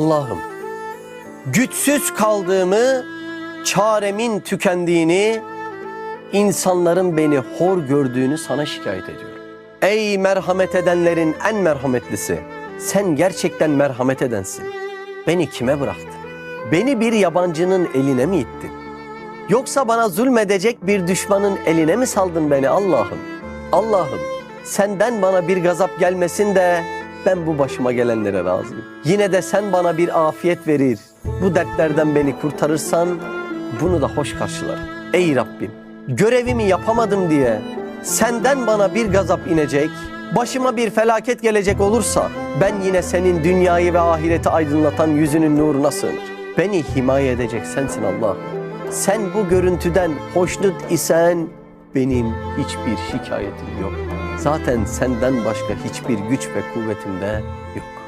Allah'ım güçsüz kaldığımı, çaremin tükendiğini, insanların beni hor gördüğünü sana şikayet ediyorum. Ey merhamet edenlerin en merhametlisi, sen gerçekten merhamet edensin. Beni kime bıraktın? Beni bir yabancının eline mi ittin? Yoksa bana zulmedecek bir düşmanın eline mi saldın beni Allah'ım? Allah'ım senden bana bir gazap gelmesin de ben bu başıma gelenlere razıyım. Yine de sen bana bir afiyet verir, bu dertlerden beni kurtarırsan bunu da hoş karşılarım. Ey Rabbim görevimi yapamadım diye senden bana bir gazap inecek, başıma bir felaket gelecek olursa ben yine senin dünyayı ve ahireti aydınlatan yüzünün nuruna sığınır. Beni himaye edecek sensin Allah. Sen bu görüntüden hoşnut isen benim hiçbir şikayetim yok. Zaten senden başka hiçbir güç ve kuvvetim de yok.